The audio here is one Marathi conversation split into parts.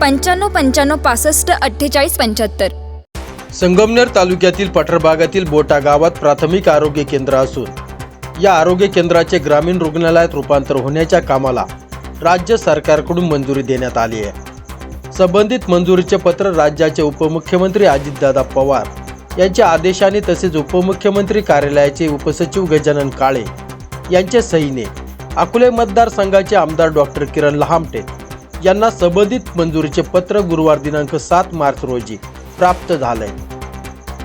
पंच्याण्णव पंच्याण्णव पासष्ट अठ्ठेचाळीस पंच्याहत्तर. संगमनेर तालुक्यातील पठार भागातील बोटा गावात प्राथमिक आरोग्य केंद्र असून या आरोग्य केंद्राचे ग्रामीण रुग्णालयात रूपांतर होण्याच्या कामाला राज्य सरकारकडून मंजुरी देण्यात आली आहे. संबंधित मंजुरीचे पत्र राज्याचे उपमुख्यमंत्री अजितदादा पवार यांच्या आदेशाने तसेच उपमुख्यमंत्री कार्यालयाचे उपसचिव गजानन काळे यांच्या सहीने अकोले मतदारसंघाचे आमदार डॉक्टर किरण लहामटे यांना संबंधित मंजुरीचे पत्र गुरुवार दिनांक सात मार्च रोजी प्राप्त झालंय.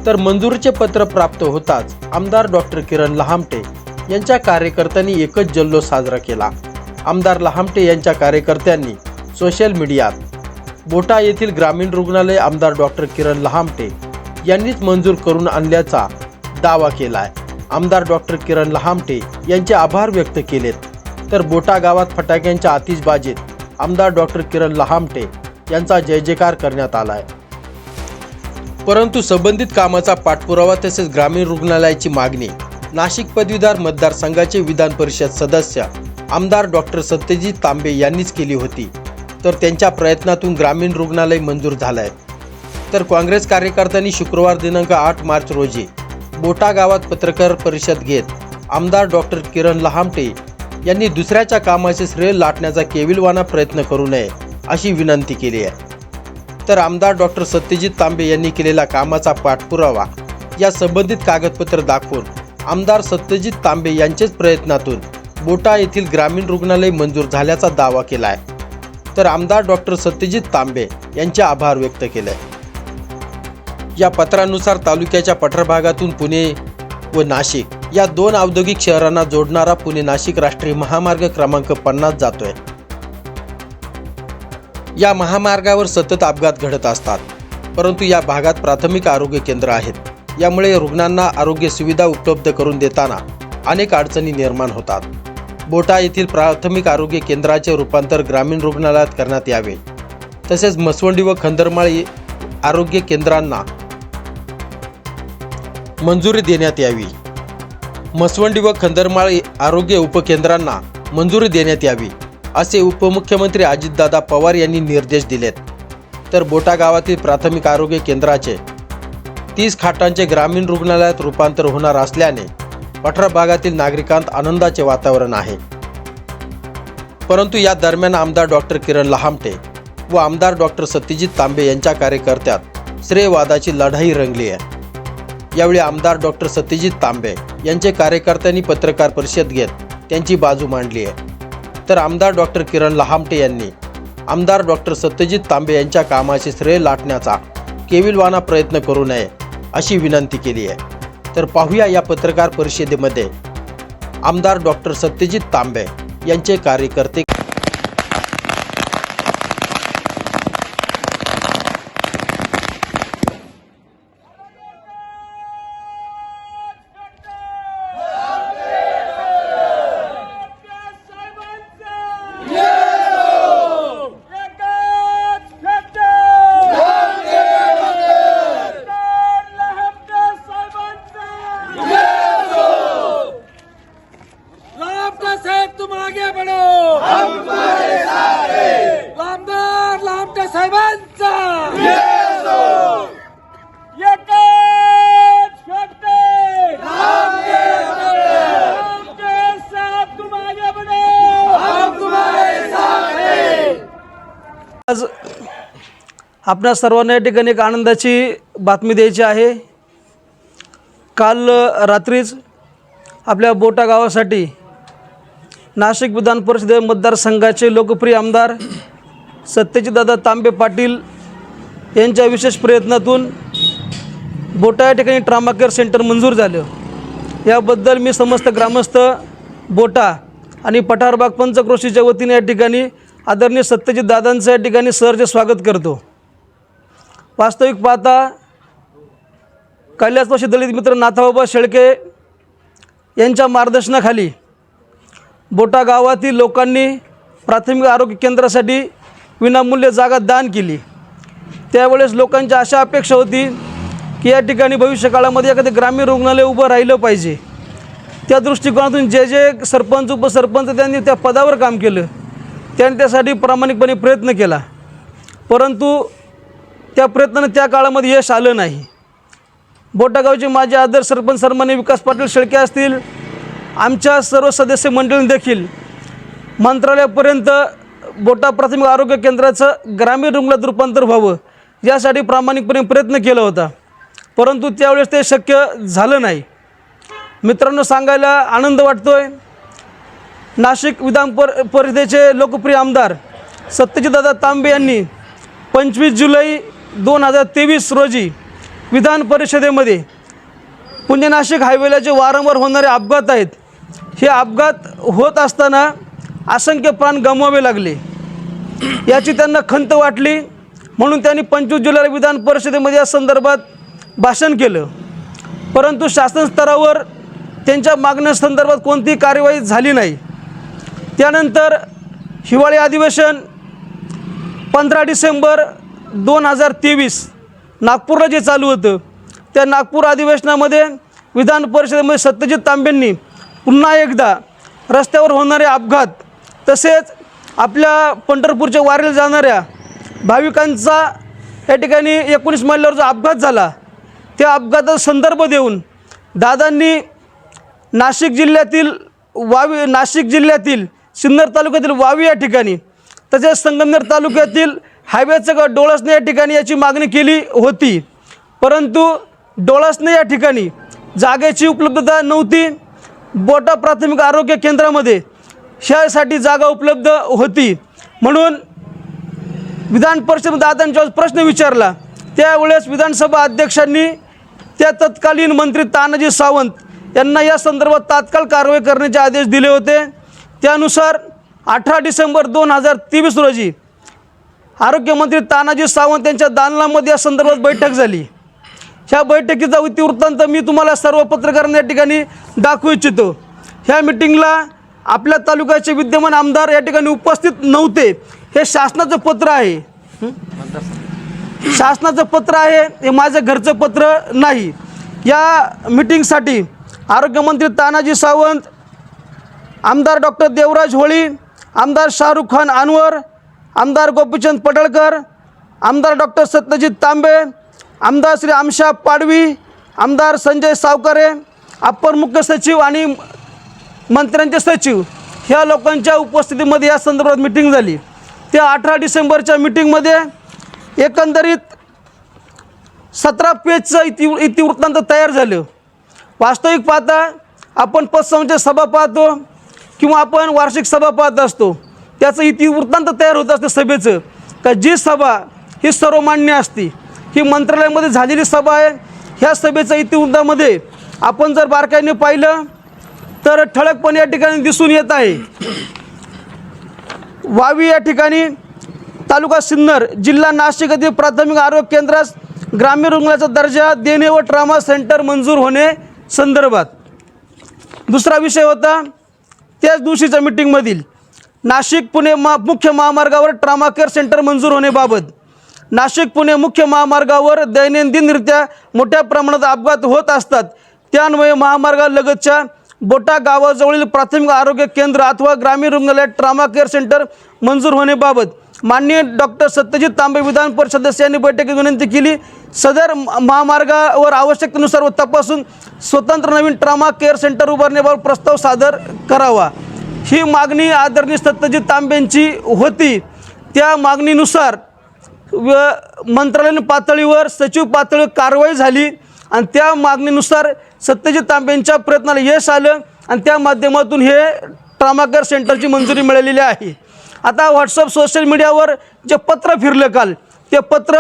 तर मंजुरीचे पत्र प्राप्त होताच आमदार डॉक्टर किरण लहामटे यांच्या कार्यकर्त्यांनी एकच जल्लोष साजरा केला. आमदार लहामटे यांच्या कार्यकर्त्यांनी सोशल मीडियात बोटा येथील ग्रामीण रुग्णालय आमदार डॉक्टर किरण लहामटे यांनीच मंजूर करून आणल्याचा दावा केलाय. आमदार डॉक्टर किरण लहामटे यांचे आभार व्यक्त केलेत. तर बोटा गावात फटाक्यांच्या आतिषबाजीत आमदार डॉक्टर किरण लहामटे यांचा जय जयकार करण्यात आलाय. परंतु संबंधित कामाचा पाठपुरावा तसेच ग्रामीण रुग्णालयाची मागणी नाशिक पदवीधर मतदारसंघाचे विधान परिषद सदस्य आमदार डॉक्टर सत्यजित तांबे यांनीच केली होती तर त्यांच्या प्रयत्नातून ग्रामीण रुग्णालय मंजूर झालं आहे तर काँग्रेस कार्यकर्त्यांनी शुक्रवार दिनांक आठ मार्च रोजी बोटा गावात पत्रकार परिषद घेत आमदार डॉक्टर किरण लहामटे यांनी दुसऱ्याच्या कामाचे श्रेय लाटण्याचा केविलवाना प्रयत्न करू नये अशी विनंती केली आहे. तर आमदार डॉक्टर सत्यजित तांबे यांनी केलेल्या कामाचा पाठपुरावा या संबंधित कागदपत्र दाखवून आमदार सत्यजित तांबे यांचेच प्रयत्नातून बोटा येथील ग्रामीण रुग्णालय मंजूर झाल्याचा दावा केला आहे तर आमदार डॉक्टर सत्यजित तांबे यांचे आभार व्यक्त केले. या पत्रानुसार तालुक्याच्या पठार भागातून पुणे व नाशिक या दोन औद्योगिक शहरांना जोडणारा पुणे नाशिक राष्ट्रीय महामार्ग क्रमांक पन्नास जातोय. या महामार्गावर सतत अपघात घडत असतात परंतु या भागात प्राथमिक आरोग्य केंद्र आहेत. यामुळे रुग्णांना आरोग्य सुविधा उपलब्ध करून देताना अनेक अडचणी निर्माण होतात. बोटा येथील प्राथमिक आरोग्य केंद्राचे रूपांतर ग्रामीण रुग्णालयात करण्यात यावे. तसेच मसवंडी व खंदरमाळ आरोग्य केंद्रांना मंजुरी देण्यात यावी. मसवंडी व खंदरमाळ आरोग्य उपकेंद्रांना मंजुरी देण्यात यावी असे उपमुख्यमंत्री अजितदादा पवार यांनी निर्देश दिलेत. तर बोटा गावातील प्राथमिक आरोग्य केंद्राचे तीस खाटांचे ग्रामीण रुग्णालयात रूपांतर होणार असल्याने पठरा भागातील नागरिकांत आनंदाचे वातावरण आहे. परंतु या दरम्यान आमदार डॉक्टर किरण लहामटे व आमदार डॉक्टर सत्यजित तांबे यांच्या कार्यकर्त्यात श्रेयवादाची लढाई रंगली आहे. यावेळी आमदार डॉक्टर सत्यजित तांबे यांचे कार्यकर्त्यांनी पत्रकार परिषद घेत त्यांची बाजू मांडली आहे. तर आमदार डॉक्टर किरण लहामटे यांनी आमदार डॉक्टर सत्यजित तांबे यांच्या कामाचे श्रेय लाटण्याचा केविलवाना प्रयत्न करू नये अशी विनंती केली आहे. तर पाहूया या पत्रकार परिषदेमध्ये आमदार डॉक्टर सत्यजित तांबे यांचे कार्यकर्ते आपल्या सर्वांना या ठिकाणी एक आनंदाची बातमी द्यायची आहे. काल रात्रीच आपल्या बोटा गावासाठी नाशिक विधान परिषद मतदारसंघाचे लोकप्रिय आमदार सत्यजितदादा तांबे पाटील यांच्या विशेष प्रयत्नातून बोटा या ठिकाणी ट्रामा केअर सेंटर मंजूर झालं. याबद्दल मी समस्त ग्रामस्थ बोटा आणि पठारबाग पंचक्रोशीच्या वतीने या ठिकाणी आदरणीय सत्यजित दादांचं या ठिकाणी सरचे स्वागत करतो. वास्तविक पाहता कैलासवासी दलित मित्र नाथाबाबा शेळके यांच्या मार्गदर्शनाखाली बोटा गावातील लोकांनी प्राथमिक आरोग्य केंद्रासाठी विनामूल्य जागा दान केली. त्यावेळेस लोकांची अशा अपेक्षा होती की या ठिकाणी भविष्यकाळामध्ये एखादं ग्रामीण रुग्णालय उभं राहिलं पाहिजे. त्या दृष्टिकोनातून जे जे सरपंच उपसरपंच त्यांनी त्या पदावर काम केलं त्यांनी त्यासाठी प्रामाणिकपणे प्रयत्न केला. परंतु त्या प्रयत्नानं त्या काळामध्ये यश आलं नाही. बोटागावचे माझे आदर्श सरपंच सन्मान्य विकास पाटील शेळके असतील आमच्या सर्व सदस्य मंडळी देखील मंत्रालयापर्यंत बोटा प्राथमिक आरोग्य केंद्राचं ग्रामीण रुग्णात रूपांतर व्हावं यासाठी प्रामाणिकपणे प्रयत्न केला होता. परंतु त्यावेळेस ते शक्य झालं नाही. मित्रांनो सांगायला आनंद वाटतो आहे नाशिक विधान पर परिषदेचे लोकप्रिय आमदार सत्यजितदादा तांबे यांनी पंचवीस जुलै दोन हजार तेवीस रोजी विधान परिषदेमध्ये पुणे नाशिक हायवेला जे वारंवार होणारे अपघात आहेत हे अपघात होत असताना असंख्य प्राण गमवावे लागले. याची त्यांना खंत वाटली म्हणून त्यांनी पंचवीस जुलैला विधान परिषदेमध्ये या संदर्भात भाषण केलं. परंतु शासन स्तरावर त्यांच्या मागण्यासंदर्भात कोणतीही कार्यवाही झाली नाही. त्यानंतर हिवाळी अधिवेशन पंधरा डिसेंबर दोन हजार तेवीस नागपूरला जे चालू होतं त्या नागपूर अधिवेशनामध्ये विधान परिषदेमध्ये सत्यजित तांबेंनी पुन्हा एकदा रस्त्यावर होणारे अपघात तसेच आपल्या पंढरपूरच्या वारीला जाणाऱ्या भाविकांचा या ठिकाणी एकोणीस महिन्यावर जो अपघात झाला त्या अपघाताचा संदर्भ देऊन दादांनी नाशिक जिल्ह्यातील वावी नाशिक जिल्ह्यातील सिन्नर तालुक्यातील वावी या ठिकाणी तसेच संगमनेर तालुक्यातील हायवेचं डोळसने या ठिकाणी याची मागणी केली होती. परंतु डोळसने या ठिकाणी जागेची उपलब्धता नव्हती. बोटा प्राथमिक आरोग्य केंद्रामध्ये ह्यासाठी जागा उपलब्ध होती. म्हणून विधान परिषद दादांच्या प्रश्न विचारला त्यावेळेस विधानसभा अध्यक्षांनी त्या तत्कालीन मंत्री तानाजी सावंत यांना या संदर्भात तात्काळ कारवाई करण्याचे आदेश दिले होते. त्यानुसार अठरा डिसेंबर दोन हजार तेवीस रोजी आरोग्यमंत्री तानाजी सावंत यांच्या दालनामध्ये या संदर्भात बैठक झाली. ह्या बैठकीचा इतिवृत्तांत मी तुम्हाला सर्व पत्रकारांना या ठिकाणी दाखवू इच्छितो. ह्या मिटिंगला आपल्या तालुक्याचे विद्यमान आमदार या ठिकाणी उपस्थित नव्हते. हे शासनाचं पत्र आहे. शासनाचं पत्र आहे हे माझं घरचं पत्र नाही. या मिटिंगसाठी आरोग्यमंत्री तानाजी सावंत आमदार डॉक्टर देवराज होळी आमदार शाहरुख खान अनवर आमदार गोपीचंद पडळकर आमदार डॉक्टर सत्यजित तांबे आमदार श्री आमशा पाडवी आमदार संजय सावकारे अप्पर मुख्य सचिव आणि मंत्र्यांचे सचिव ह्या लोकांच्या उपस्थितीमध्ये या संदर्भात मिटिंग झाली. त्या अठरा डिसेंबरच्या मिटिंगमध्ये एकंदरीत सतरा पेजचं इति इतिवृत्तांत तयार झालं. वास्तविक पाहता आपण पतसंचय सभा पाहतो किंवा आपण वार्षिक सभा पाहत असतो. त्याचं इतिवृत्तांत तयार होत असतं सभेचं. का जी सभा ही सर्वमान्य असती ही मंत्रालयामध्ये झालेली सभा आहे ह्या सभेचं इतिवृत्तामध्ये आपण जर बारकाईने पाहिलं तर ठळकपणे या ठिकाणी दिसून येत आहे. वावी या ठिकाणी तालुका सिन्नर जिल्हा नाशिक येथील प्राथमिक आरोग्य केंद्रास ग्रामीण रुग्णाचा दर्जा देणे व ट्रामा सेंटर मंजूर होणे संदर्भात. दुसरा विषय होता त्याच दिवशीच्या मिटिंगमधील नाशिक पुणे मा मुख्य महामार्गावर ट्रामा केअर सेंटर मंजूर होण्याबाबत नाशिक पुणे मुख्य महामार्गावर दैनंदिनरित्या मोठ्या प्रमाणात अपघात होत असतात. त्यान्वये महामार्गालगतच्या बोटा गावाजवळील प्राथमिक आरोग्य केंद्र अथवा ग्रामीण रुग्णालयात ट्रामा केअर सेंटर मंजूर होण्याबाबत माननीय डॉक्टर सत्यजित तांबे विधान परिषद सदस्यांनी बैठकीत विनंती केली. सदर म- महामार्गावर आवश्यकतेनुसार व तपासून स्वतंत्र नवीन ट्रामा केअर सेंटर उभारण्याबाबत प्रस्ताव सादर करावा. ही मागणी आदरणीय सत्यजित तांबेंची होती. त्या मागणीनुसार व मंत्रालयीन पातळीवर सचिव पातळीवर कारवाई झाली आणि त्या मागणीनुसार सत्यजित तांबेंच्या प्रयत्नाला यश आलं आणि त्या माध्यमातून हे ट्रामाकर सेंटरची मंजुरी मिळालेली आहे. आता व्हॉट्सअप सोशल मीडियावर जे पत्र फिरलं काल ते पत्र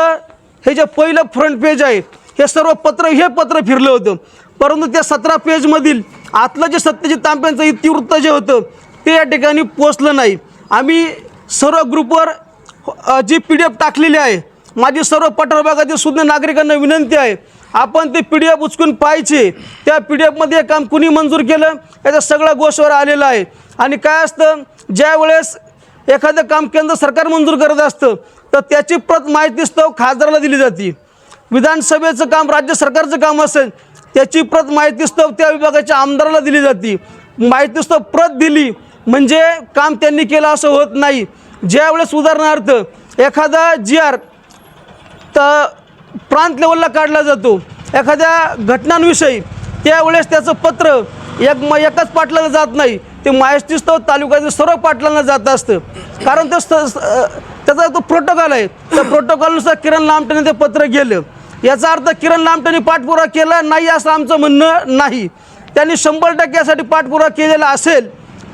हे जे पहिलं फ्रंट पेज आहे हे सर्व पत्र हे पत्र फिरलं होतं. परंतु त्या सतरा पेजमधील आतलं जे सत्यजित तांब्यांचं इतिवृत्त जे होतं ते या ठिकाणी पोचलं नाही. आम्ही सर्व ग्रुपवर जी पी डी एफ टाकलेली आहे माझी सर्व पठार भागातील सुज्ञ नागरिकांना विनंती आहे आपण ते पी डी एफ उचकून पाहायचे. त्या पी डी एफमध्ये काम कुणी मंजूर केलं? याचा सगळा गोष्टीवर आलेला आहे. आणि काय असतं ज्या वेळेस एखादं काम केंद्र सरकार मंजूर करत असतं तर त्याची प्रत माहितीस्तव खासदाराला दिली जाते. विधानसभेचं काम राज्य सरकारचं काम असेल त्याची प्रत माहितीस्तव त्या विभागाच्या आमदाराला दिली जाते. माहितीस्तव प्रत दिली म्हणजे काम त्यांनी केलं असं होत नाही. ज्यावेळेस उदाहरणार्थ एखादा जी आर तर प्रांत लेवलला काढला जातो. एखाद्या घटनांविषयी त्यावेळेस त्याचं पत्र एक म एकाच पाटलाला जात नाही. ते माहितीस्तव तालुक्यातील सर्व पाटलांना जात असतं. कारण ते स त्याचा तो प्रोटोकॉल आहे. त्या प्रोटोकॉलनुसार किरण लामटेने ते पत्र गेलं. याचा अर्थ किरण लामटेने पाठपुरावा केला नाही असं आमचं म्हणणं नाही. त्यांनी शंभर टक्के यासाठी पाठपुरावा केलेला असेल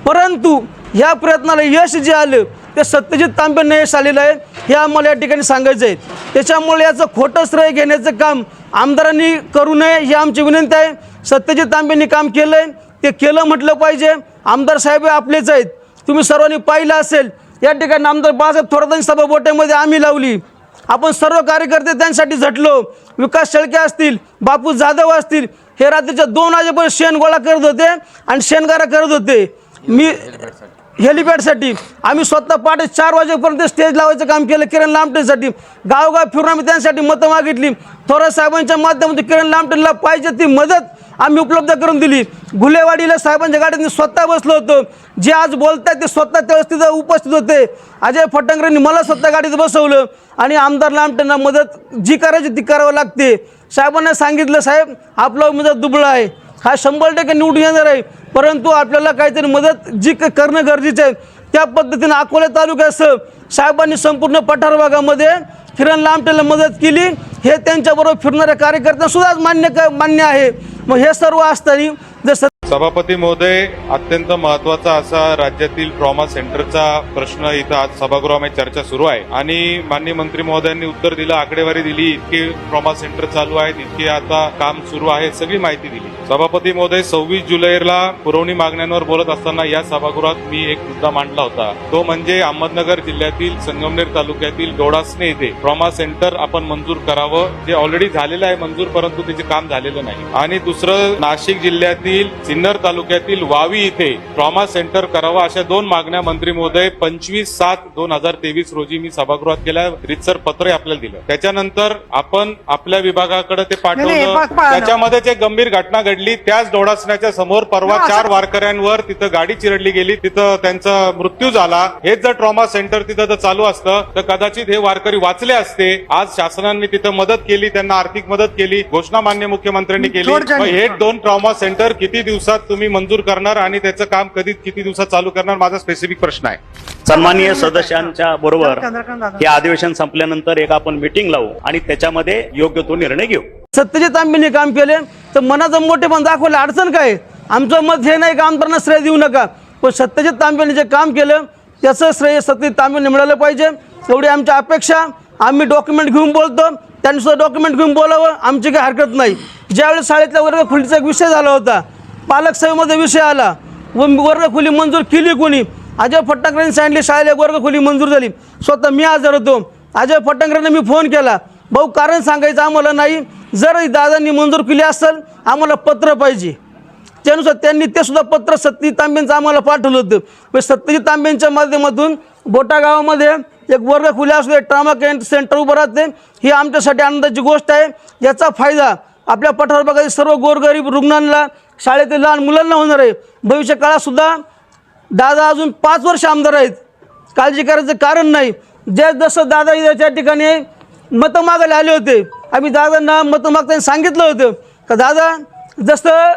परंतु ह्या प्रयत्नाला यश जे आलं ते सत्यजित तांबेंना यश आलेलं आहे. हे आम्हाला या ठिकाणी सांगायचं आहे त्याच्यामुळे याचं खोटं श्रेय घेण्याचं काम आमदारांनी करू नये ही आमची विनंती आहे. सत्यजित तांबेंनी काम केलं आहे ते केलं म्हटलं पाहिजे. आमदार साहेब आपलेच आहेत. तुम्ही सर्वांनी पाहिलं असेल या ठिकाणी आमदार बाळासाहेब थोरातांची सभा बोट्यामध्ये आम्ही लावली. आपण सर्व कार्यकर्ते त्यांसाठी झटलो. विकास शेळके असतील बापू जाधव असतील हे रात्रीच्या दोन वाजेपर्यंत शेण गोळा करत होते आणि शेणगारा करत होते. मी हेलिपॅडसाठी. आम्ही स्वतः पहाटे चार वाजेपर्यंत स्टेज लावायचं काम केलं किरण लामटेसाठी. गावगाव फिरून आम्ही त्यांसाठी मतं मागितली. थोरात साहेबांच्या माध्यमातून किरण लामटेला पाहिजे ती मदत आम्ही उपलब्ध करून दिली. घुलेवाडीला साहेबांच्या गाडीत स्वतः बसलो होतो. जे आज बोलतायत ते स्वतः त्यावेळेस तिथं उपस्थित होते. अजय फटंगरेंनी मला स्वतः गाडीत बसवलं आणि आमदार लामटेंना मदत जी करायची ती करावं लागते. साहेबांना सांगितलं साहेब आपला मदत दुबळा आहे. हा शंभर टक्के निवडून येणार आहे. परंतु आपल्याला काहीतरी मदत जी क- करणं गरजेचं आहे त्या पद्धतीनं अकोला तालुक्यासह साहेबांनी संपूर्ण पठार भागामध्ये किरण लामटेला मदत केली. हे त्यांच्याबरोबर फिरणाऱ्या कार्यकर्त्यांसुद्धा मान्य क मान्य आहे. मग हे सर्व असताना जर सभापती महोदय अत्यंत महत्त्वाचा असा राज्यातील ट्रॉमा सेंटरचा प्रश्न इथं आज सभागृहामध्ये चर्चा सुरू आहे. आणि माननीय मंत्री महोदयांनी उत्तर दिलं आकडेवारी दिली इतके ट्रॉमा सेंटर चालू आहेत इतके आता काम सुरू आहे सगळी माहिती दिली. सभापती महोदय सव्वीस जुलैला पुरवणी मागण्यांवर बोलत असताना या सभागृहात मी एक मुद्दा मांडला होता. तो म्हणजे अहमदनगर जिल्ह्यातील संगमनेर तालुक्यातील डोडासने येथे ट्रॉमा सेंटर आपण मंजूर करावं. जे ऑलरेडी झालेलं आहे मंजूर परंतु त्याचे काम झालेलं नाही. आणि दुसरं नाशिक जिल्ह्यातील सिन्नर तालुक्यातील वावी इथे ट्रॉमा सेंटर करावं अशा दोन मागण्या मंत्री महोदय पंचवीस सात दोन हजार तेवीस रोजी मी सभागृहात केल्या. रितसर पत्र आपल्याला दिलं. त्याच्यानंतर आपण आपल्या विभागाकडे ते पाठवलं. त्याच्यामध्ये एक गंभीर घटना घडली त्याच डोडासण्याच्या समोर परवा चार वारकऱ्यांवर तिथं गाडी चिरडली गेली. तिथं त्यांचा मृत्यू झाला. हेच जर ट्रॉमा सेंटर तिथं जर चालू असतं तर कदाचित हे वारकरी वाचले असते. आज शासनाने तिथं मदत केली त्यांना आर्थिक मदत केली घोषणा मान्य मुख्यमंत्र्यांनी केली. हे दोन ट्रॉमा सेंटर किती दिवसात तुम्ही मंजूर करणार आणि त्याचं काम कधी किती दिवसात चालू करणार माझा स्पेसिफिक प्रश्न आहे. सन्माननीय सदस्यांच्या बरोबर हे अधिवेशन संपल्यानंतर एक आपण मिटिंग लावू आणि त्याच्यामध्ये योग्य तो निर्णय घेऊ. सत्यजित आंबेंनी काम केले तर मनाचं मोठे पण दाखवलं अडचण काय? आमचं मत हे नाही का आमदारांना श्रेय देऊ नका पण सत्यजित तांबेने जे काम केलं त्याचं श्रेय सत्यजित तांबेने मिळालं पाहिजे. एवढी आमची अपेक्षा आम्ही डॉक्युमेंट घेऊन बोलतो त्यांनी सुद्धा डॉक्युमेंट घेऊन बोलावं आमची काही हरकत नाही. ज्यावेळेस शाळेतल्या वर्ग खोलीचा एक विषय झाला होता पालक सभेमध्ये विषय आला. व वर्गखोली मंजूर केली कोणी? अजय फट्टाकरेंनी सांगितले शाळेला एक मंजूर झाली. स्वतः मी आजार होतो. अजय फट्टाकरेंना मी फोन केला. भाऊ कारण सांगायचं आम्हाला नाही. जर दादांनी मंजूर केली असेल आम्हाला पत्र पाहिजे. त्यानुसार त्यांनी ते सुद्धा पत्र सत्यजित तांबेंचं आम्हाला पाठवलं होतं. मग सत्यजित तांबेंच्या माध्यमातून बोटा गावामध्ये एक वर्ग खुल्या असू ट्रामा केंद्र सेंटर उभं राहते. ही आमच्यासाठी आनंदाची गोष्ट आहे. याचा फायदा आपल्या पठार भागातील सर्व गोरगरीब रुग्णांना शाळेतील लहान मुलांना होणार आहे. भविष्य काळातसुद्धा दादा अजून पाच वर्ष आमदार आहेत. काळजी करायचं कारण नाही. जे जसं दादा त्या ठिकाणी मतं मागायला आले होते आम्ही दादांना मतं मागताना सांगितलं होतं. का दादा जसं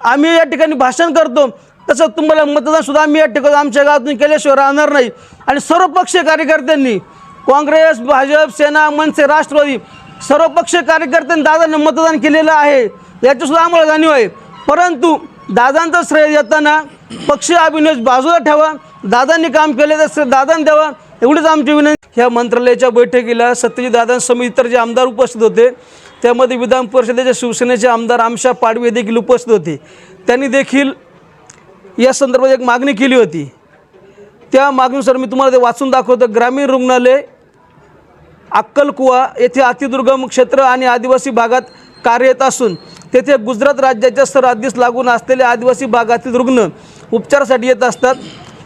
आम्ही या ठिकाणी भाषण करतो तसं तुम्हाला मतदानसुद्धा आम्ही या ठिकाणी आमच्या गावातून केल्याशिवाय राहणार नाही. आणि सर्व पक्षीय कार्यकर्त्यांनी काँग्रेस भाजप सेना मनसे राष्ट्रवादी सर्व पक्ष कार्यकर्त्यांनी दादांना मतदान केलेलं आहे. याचीसुद्धा आम्हाला जाणीव आहे. परंतु दादांचं श्रेय येताना पक्ष अभिनय बाजूला ठेवा. दादांनी काम केले तर श्रेय दादांनी द्यावा. एवढीच आमची विनंती. ह्या मंत्रालयाच्या बैठकीला सत्यजित दादांसमोर इतर जे आमदार उपस्थित होते त्यामध्ये विधान परिषदेच्या शिवसेनेचे आमदार आमशा पाडवे देखील उपस्थित होते. त्यांनी देखील या संदर्भात एक मागणी केली होती. त्या मागणीनुसार मी तुम्हाला ते वाचून दाखवतो. ग्रामीण रुग्णालय अक्कलकुवा येथे अतिदुर्गम क्षेत्र आणि आदिवासी भागात कार्यरत असून तेथे गुजरात राज्याच्या सरहद्दीस लागून असलेल्या आदिवासी भागातील रुग्ण उपचारासाठी येत असतात.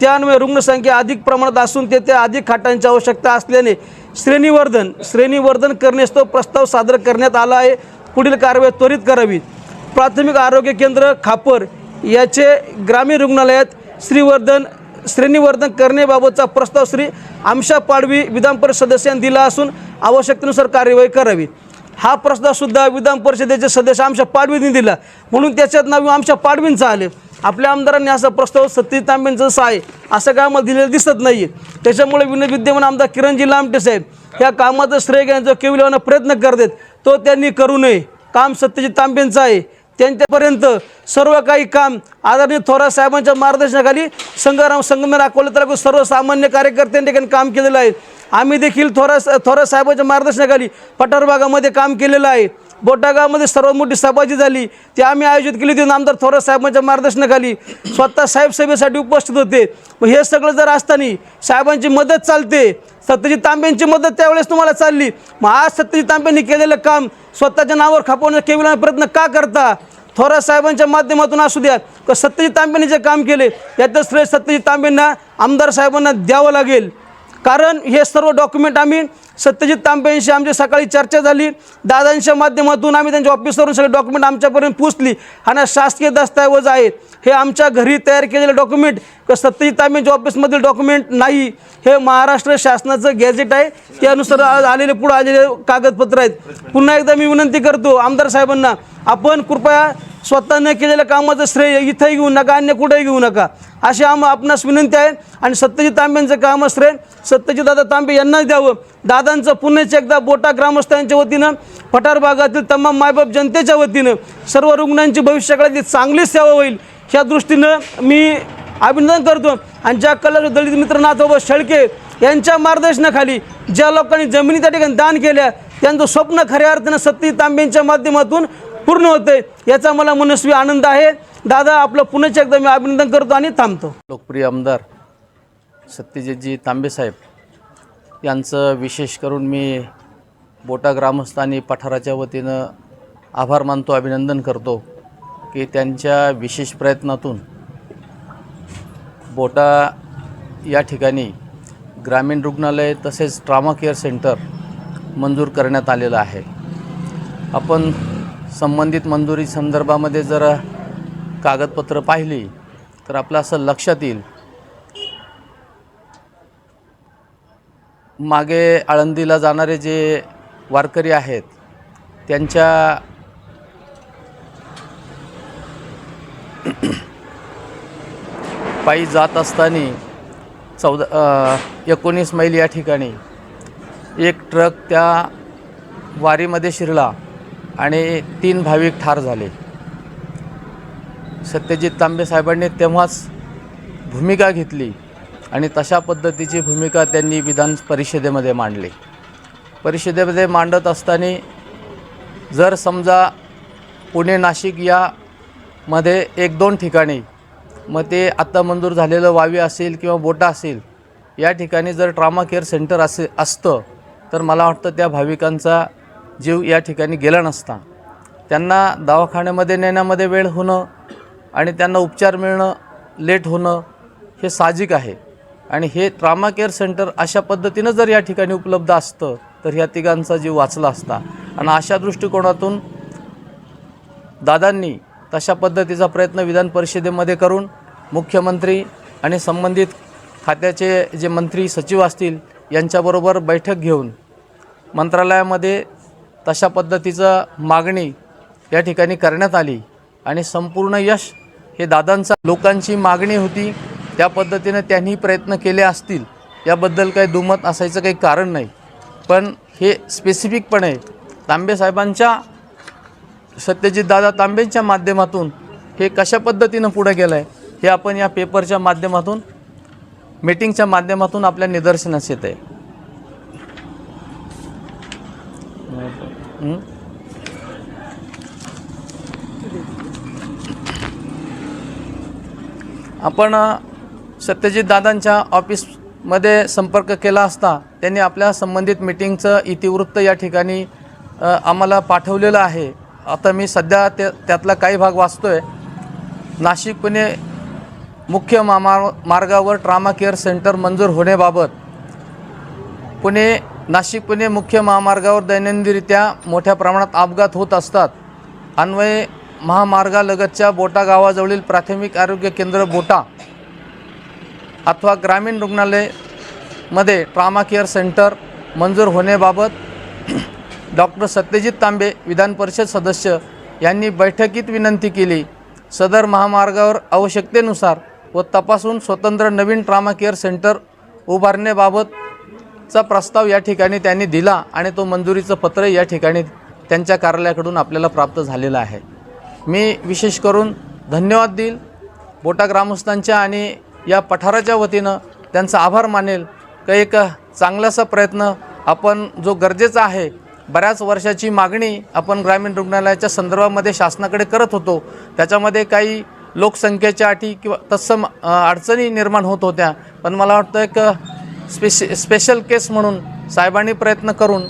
त्यान्वये रुग्णसंख्या अधिक प्रमाणात असून तेथे अधिक खाटांची आवश्यकता असल्याने श्रेणीवर्धन श्रेणीवर्धन करण्यास तो प्रस्ताव सादर करण्यात आला आहे. पुढील कारवाई त्वरित करावी. प्राथमिक आरोग्य केंद्र खापर याचे ग्रामीण रुग्णालयात श्रीवर्धन श्रेणीवर्धन करण्याबाबतचा प्रस्ताव श्री आमशा पाडवी विधान परिषद सदस्यांनी दिला असून आवश्यकतेनुसार कार्यवाही करावी. हा प्रस्तावसुद्धा विधान परिषदेचे सदस्य आमच्या पाडवींनी दिला. म्हणून त्याच्यात नाव आमच्या पाडवींचं आले आपल्या आमदारांनी असा प्रस्ताव सतीश तांबेंचं जसं आहे असं काय आम्हाला दिलेलं दिसत नाही आहे त्याच्यामुळे विनोद विद्यमान आमदार किरणजी लामटे साहेब या कामाचं श्रेय घेण्याचा केवळ प्रयत्न करतात. तो त्यांनी करू नये. काम सत्यजित तांबेंचं आहे. त्यांच्यापर्यंत सर्व काही काम आदरणीय थोरात साहेबांच्या मार्गदर्शनाखाली संग्राम संगमेर अकोला तालुक्यात सर्वसामान्य कार्यकर्त्यांनी ठिकाणी काम केलेलं आहे. आम्ही देखील थोरात थोरात साहेबांच्या मार्गदर्शनाखाली पठार भागामध्ये काम केलेलं आहे. बोटागावमध्ये सर्वात मोठी सभा जी झाली. ती आम्ही आयोजित केली होती आमदार थोरात साहेबांच्या मार्गदर्शनाखाली स्वतः साहेब सभेसाठी उपस्थित होते. मग हे सगळं जर असताना साहेबांची मदत चालते. सत्यजित तांबेंची मदत त्यावेळेस तुम्हाला चालली. मग आज सत्यजित तांबेंनी केलेलं काम स्वतःच्या नावावर खपवण्याचा केविला प्रयत्न का करता? थोरात साहेबांच्या माध्यमातून असू द्या का सत्यजित तांबेंनी जे काम केले याचं श्रेय सत्यजित तांबेंना आमदार साहेबांना द्यावं लागेल. कारण हे सर्व डॉक्युमेंट आम्ही सत्यजित तांबेंशी आमची सकाळी चर्चा झाली. दादांच्या माध्यमातून आम्ही त्यांच्या ऑफिसवरून सगळे डॉक्युमेंट आमच्यापर्यंत पोचली आणि शासकीय दस्तऐवज आहेत हे आमच्या घरी तयार केलेले डॉक्युमेंट तर सत्यजित तांबेंच्या ऑफिसमधील डॉक्युमेंट नाही हे महाराष्ट्र शासनाचं गॅजेट आहे. त्यानुसार आलेले पुढे आलेले कागदपत्र आहेत. पुन्हा एकदा मी विनंती करतो आमदार साहेबांना आपण कृपया स्वतःने केलेल्या कामाचं श्रेय इथंही घेऊ नका अन्य कुठेही घेऊ नका. अशी आम आपणास विनंती आहे आणि सत्यजित तांब्यांचं काम श्रेय सत्यजित दादा तांबे यांनाच द्यावं. दादांचं पुन्हा एकदा बोटा ग्रामस्थांच्या वतीनं पठार भागातील तमाम मायबाप जनतेच्या वतीनं सर्व रुग्णांची भविष्यकाळातील चांगली सेवा होईल. ह्या दृष्टीनं मी अभिनंदन करतो. आणि ज्या कला दलित मित्र नाथोबा शेळके यांच्या मार्गदर्शनाखाली ज्या लोकांनी जमिनी त्या ठिकाणी दान केल्या त्यांचं स्वप्न खऱ्या अर्थानं सत्ती तांबेंच्या माध्यमातून पूर्ण होते याचा मला मनस्वी आनंद आहे. दादा आपलं पुन्हा एकदा मी अभिनंदन करतो आणि थांबतो. लोकप्रिय आमदार सत्यजितजी तांबेसाहेब यांचं विशेष करून मी बोटा ग्रामस्थ आणि पठाराच्या वतीनं आभार मानतो अभिनंदन करतो की त्यांच्या विशेष प्रयत्नातून बोटा या ठिकाणी ग्रामीण रुग्णालय तसेच ट्रामा केअर सेंटर मंजूर करण्यात आलेलं आहे. आपण संबंधित मंजुरी संदर्भामध्ये जर कागदपत्र पाहिली तर आपलं असं लक्षात येईल. मागे आळंदीला जाणारे जे वारकरी आहेत त्यांच्या पायी जात असताना चौदा एकोणीस मैल या ठिकाणी एक ट्रक त्या वारीमध्ये शिरला आणि तीन भाविक ठार झाले. सत्यजित तांबे साहेबांनी तेव्हाच भूमिका घेतली आणि तशा पद्धतीची भूमिका त्यांनी विधान परिषदेमध्ये मांडली. परिषदेमध्ये मांडत असताना जर समजा पुणे नाशिक या मध्ये एक दोन ठिकाणी मग ते आत्ता मंजूर झालेलं वावी असेल किंवा बोटा असेल या ठिकाणी जर ट्रामा केअर सेंटर असे असतं तर मला वाटतं त्या भाविकांचा जीव या ठिकाणी गेला नसता. त्यांना दवाखान्यामध्ये नेण्यामध्ये वेळ होणं आणि त्यांना उपचार मिळणं लेट होणं हे साहजिक आहे. आणि हे ट्रामा केअर सेंटर अशा पद्धतीनं जर या ठिकाणी उपलब्ध असतं तर ह्या तिघांचा जीव वाचला असता. आणि अशा दृष्टिकोनातून दादांनी तशा पद्धतीचा प्रयत्न विधान परिषदेमध्ये करून मुख्यमंत्री आणि संबंधित खात्याचे जे मंत्री सचिव असतील यांच्याबरोबर बैठक घेऊन मंत्रालयामध्ये तशा पद्धतीचं मागणी या ठिकाणी करण्यात आली आणि संपूर्ण यश हे दादांचा लोकांची मागणी होती त्या पद्धतीनं त्यांनी प्रयत्न केले असतील याबद्दल काही दुमत असायचं काही कारण नाही. पण हे स्पेसिफिकपणे तांबेसाहेबांच्या सत्यजित दादा तांबेंच्या माध्यमातून हे कशा पद्धतीनं पुढे गेलं आहे हे आपण या पेपरच्या माध्यमातून मीटिंगच्या माध्यमातून आपल्या निदर्शनास येत आहे. आपण सत्यजित दादांच्या ऑफिसमध्ये संपर्क केला असता त्यांनी आपल्या संबंधित मीटिंगचं इतिवृत्त या ठिकाणी आम्हाला पाठवलेलं आहे. आता मी सध्या ते त्यातला काही भाग वाचतो आहे नाशिक पुणे मुख्य मामा मार्गावर ट्रामा केअर सेंटर मंजूर होण्याबाबत. पुणे नाशिक पुणे मुख्य महामार्गावर दैनंदिनरित्या मोठ्या प्रमाणात अपघात होत असतात. अन्वये महामार्गालगतच्या बोटा गावाजवळील प्राथमिक आरोग्य केंद्र बोटा अथवा ग्रामीण रुग्णालयमध्ये ट्रामा केअर सेंटर मंजूर होण्याबाबत डॉक्टर सत्यजित तांबे विधान परिषद सदस्य यांनी बैठकीत विनंती केली. सदर महामार्गावर आवश्यकतेनुसार व तपासून स्वतंत्र नवीन ट्रामा केअर सेंटर उभारण्याबाबतचा प्रस्ताव या ठिकाणी त्यांनी दिला आणि तो मंजुरीचं पत्र या ठिकाणी त्यांच्या कार्यालयाकडून आपल्याला प्राप्त झालेलं आहे. मी विशेष करून धन्यवाद देईल. बोटा ग्रामस्थांच्या आणि या पठाराच्या वतीनं त्यांचा आभार मानेल. का एक चांगलासा प्रयत्न आपण जो गरजेचा आहे बऱ्याच वर्षाची मागणी आपण ग्रामीण रुग्णालयाच्या संदर्भामध्ये शासनाकडे करत होतो. त्याच्यामध्ये काही लोकसंख्येच्या अटी किंवा तत्सम अडचणी निर्माण होत होत्या. पण मला वाटतं एक स्पेश स्पेशल केस म्हणून साहेबांनी प्रयत्न करून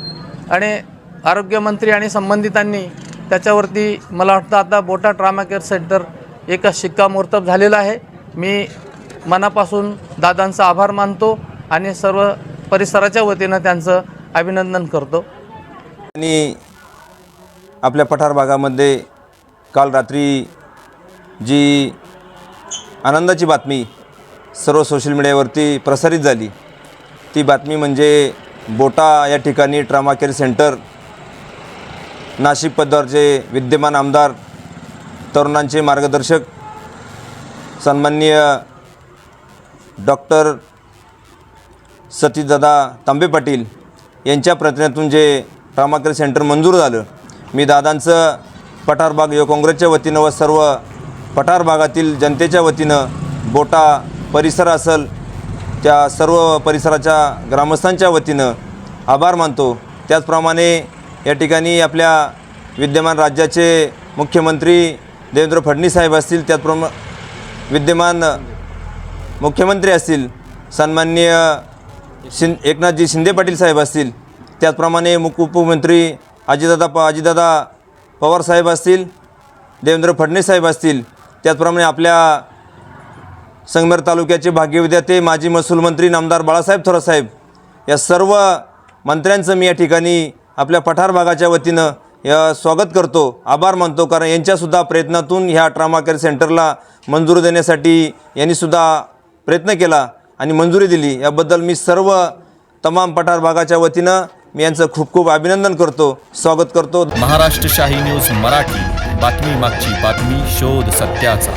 आणि आरोग्यमंत्री आणि संबंधितांनी त्याच्यावरती मला वाटतं आता बोटा ट्रामा केअर सेंटर एक शिक्कामोर्तब झालेलं आहे. मी मनापासून दादांचा आभार मानतो आणि सर्व परिसराच्या वतीनं त्यांचं अभिनंदन करतो. आणि आपल्या पठार भागामध्ये काल रात्री जी आनंदाची बातमी सर्व सोशल मीडियावरती प्रसारित झाली ती बातमी म्हणजे बोटा या ठिकाणी ट्रामा केअर सेंटर नाशिक पदावरचे विद्यमान आमदार तरुणांचे मार्गदर्शक सन्माननीय डॉक्टर सतीदादा तांबे पाटील यांच्या प्रयत्नातून जे ट्रामा सेंटर मंजूर झालं. मी दादांचं पठारबाग यो काँग्रेसच्या वतीनं व सर्व पठार भागातील जनतेच्या वतीनं बोटा परिसर असेल त्या सर्व परिसराच्या ग्रामस्थांच्या वतीनं आभार मानतो. त्याचप्रमाणे या ठिकाणी आपल्या विद्यमान राज्याचे मुख्यमंत्री देवेंद्र फडणवीस साहेब असतील त्याचप्रमा विद्यमान मुख्यमंत्री असतील सन्माननीय शिं एकनाथजी शिंदे पाटील साहेब असतील त्याचप्रमाणे मुख उपमुख्यमंत्री अजितदादा प अजितदादा पवारसाहेब असतील देवेंद्र फडणवीस साहेब असतील त्याचप्रमाणे आपल्या संगमेर तालुक्याचे भाग्यविद्याते माजी महसूल मंत्री नामदार बाळासाहेब थोरात साहेब या सर्व मंत्र्यांचं मी या ठिकाणी आपल्या पठार भागाच्या वतीनं या स्वागत करतो आभार मानतो कारण यांच्यासुद्धा प्रयत्नातून ह्या ट्रामा केअर सेंटरला मंजुरी देण्यासाठी यांनीसुद्धा प्रयत्न केला आणि मंजुरी दिली. याबद्दल मी सर्व तमाम पठार भागाच्या वतीनं मी यांचं खूप खूप अभिनंदन करतो स्वागत करतो. महाराष्ट्र शाही न्यूज मराठी. बातमी मागची बातमी शोध सत्याचा.